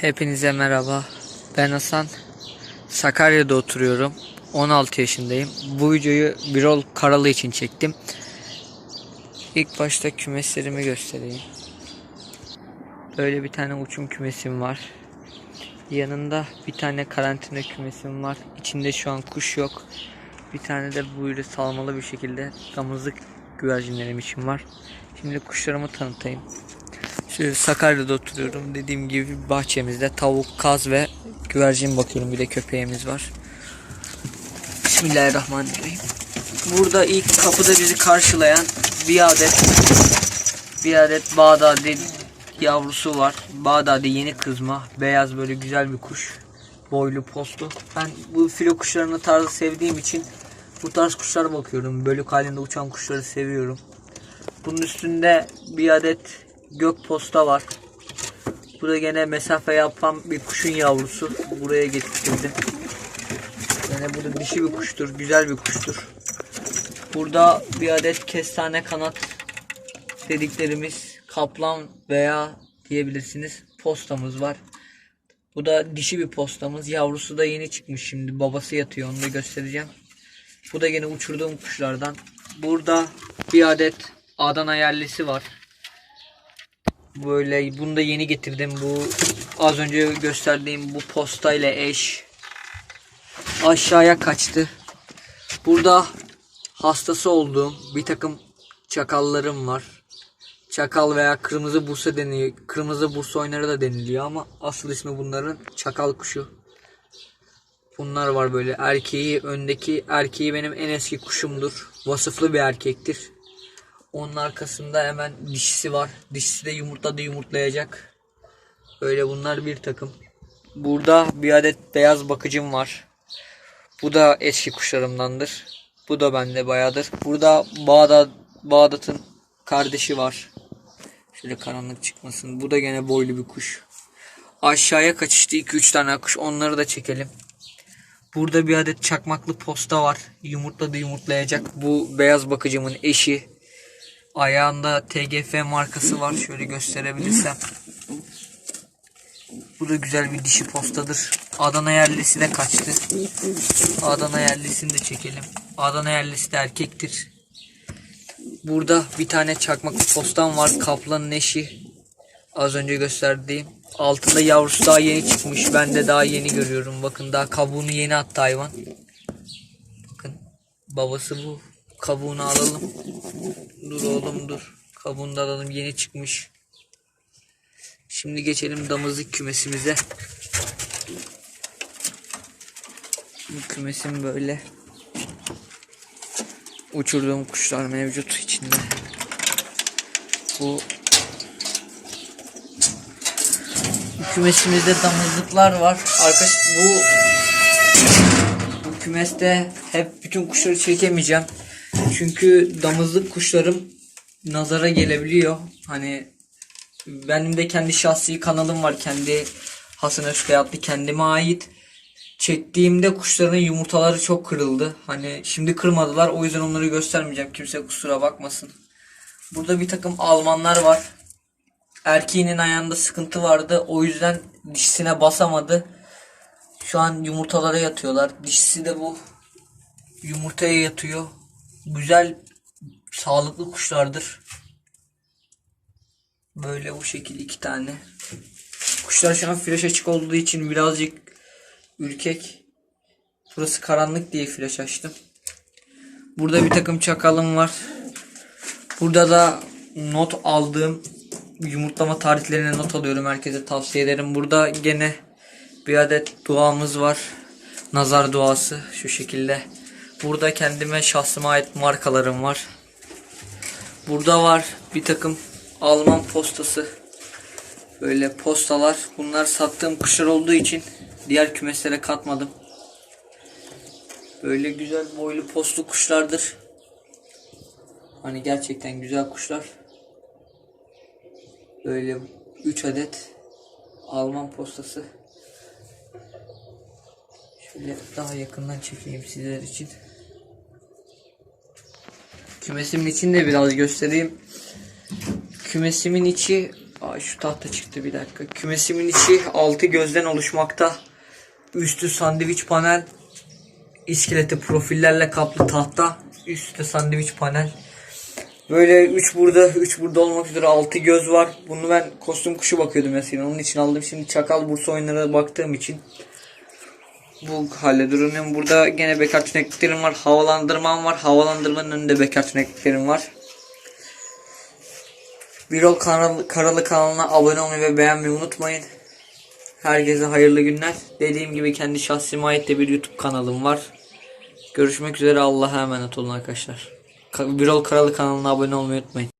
Hepinize merhaba. Ben Hasan. Sakarya'da oturuyorum. 16 yaşındayım. Bu videoyu Birol Karalı için çektim. İlk başta kümeslerimi göstereyim. Böyle bir tane uçum kümesim var. Yanında bir tane karantina kümesim var. İçinde şu an kuş yok. Bir tane de böyle salmalı bir şekilde damızlık güvercinlerim için var. Şimdi kuşlarımı tanıtayım. Şöyle Sakarya'da oturuyorum. Dediğim gibi bahçemizde tavuk, kaz ve güvercin bakıyorum. Bir de köpeğimiz var. Bismillahirrahmanirrahim. Burada ilk kapıda bizi karşılayan bir adet bir adet Bağdadi yavrusu var. Bağdadi yeni kızma. Beyaz böyle güzel bir kuş. Boylu postlu. Ben bu filo kuşlarını tarzı sevdiğim için bu tarz kuşlara bakıyorum. Bölük halinde uçan kuşları seviyorum. Bunun üstünde bir adet gök posta var. Bu da gene mesafe yapan bir kuşun yavrusu. Buraya getirdim. Yine bu da dişi bir kuştur. Güzel bir kuştur. Burada bir adet kestane kanat dediklerimiz kaplan veya diyebilirsiniz postamız var. Bu da dişi bir postamız. Yavrusu da yeni çıkmış şimdi. Babası yatıyor. Onu da göstereceğim. Bu da gene uçurduğum kuşlardan. Burada bir adet Adana yerlisi var. Böyle bunu da yeni getirdim. Bu az önce gösterdiğim bu posta ile eş. Aşağıya kaçtı. Burada hastası olduğum bir takım çakallarım var. Çakal veya kırmızı bursa deniliyor. Kırmızı bursa oynarı da deniliyor ama asıl ismi bunların çakal kuşu. Bunlar var böyle erkeği öndeki erkeği benim en eski kuşumdur. Vasıflı bir erkektir. Onun arkasında hemen dişisi var. Dişisi de yumurtladı yumurtlayacak. Böyle bunlar bir takım. Burada bir adet beyaz bakıcım var. Bu da eski kuşlarımdandır. Bu da bende bayağıdır. Burada Bağdat, Bağdat'ın kardeşi var. Şöyle karanlık çıkmasın. Bu da gene boylu bir kuş. Aşağıya kaçıştı 2-3 tane kuş. Onları da çekelim. Burada bir adet çakmaklı posta var. Yumurtladı yumurtlayacak. Bu beyaz bakıcımın eşi. Ayağında TGF markası var. Şöyle gösterebilirsem. Bu da güzel bir dişi postadır. Adana yerlisi de kaçtı. Adana yerlisini de çekelim. Adana yerlisi de erkektir. Burada bir tane çakmaklı postam var. Kaplanın eşi. Az önce gösterdiğim. Altında yavrusu daha yeni çıkmış. Ben de daha yeni görüyorum. Bakın daha kabuğunu yeni attı hayvan. Bakın babası bu. Kabuğunu alalım. Dur oğlum dur. Kabuğunu da alalım. Yeni çıkmış. Şimdi geçelim damızlık kümesimize. Bu kümesim böyle. Uçurduğum kuşlar mevcut içinde. Bu kümesimizde damızlıklar var. Arkadaş bu bu kümeste hep bütün kuşları çekemeyeceğim. Çünkü damızlık kuşlarım nazara gelebiliyor. Hani benim de kendi şahsi kanalım var. Kendi Hasan Özkaya adlı kendime ait. Çektiğimde kuşların yumurtaları çok kırıldı. Hani şimdi kırmadılar. O yüzden onları göstermeyeceğim. Kimse kusura bakmasın. Burada bir takım Almanlar var. Erkeğinin ayağında sıkıntı vardı. O yüzden dişisine basamadı. Şu an yumurtalara yatıyorlar. Dişisi de bu. Yumurtaya yatıyor. Güzel, sağlıklı kuşlardır. Böyle bu şekilde iki tane. Kuşlar şu an flash açık olduğu için birazcık ürkek. Burası karanlık diye flash açtım. Burada bir takım çakalım var. Burada da not aldığım yumurtlama tarihlerine not alıyorum. Herkese tavsiye ederim. Burada gene bir adet duamız var. Nazar duası şu şekilde. Burada kendime şahsıma ait markalarım var. Burada var bir takım Alman postası. Böyle postalar. Bunlar sattığım kuşlar olduğu için diğer kümeslere katmadım. Böyle güzel boylu postlu kuşlardır. Hani gerçekten güzel kuşlar. Böyle 3 adet Alman postası. Şöyle daha yakından çekeyim sizler için. Kümesimin içini de biraz göstereyim. Kümesimin içi Aa, şu tahta çıktı bir dakika. Kümesimin içi altı gözden oluşmakta. Üstü sandviç panel. iskeleti profillerle kaplı tahta. Üstte sandviç panel. Böyle 3 burada, 3 burada olmak üzere 6 göz var. Bunu ben kostüm kuşu bakıyordum mesela. Onun için aldım. Şimdi Çakal Bursa oyunlara baktığım için bu halde duruyorum. Burada gene bekar tüneklerim var. Havalandırmam var. Havalandırmanın önünde bekar tüneklerim var. Birol kanalı, Karalı kanalına abone olmayı ve beğenmeyi unutmayın. Herkese hayırlı günler. Dediğim gibi kendi şahsıma ait de bir YouTube kanalım var. Görüşmek üzere Allah'a emanet olun arkadaşlar. Ka- Birol Karalı kanalına abone olmayı unutmayın.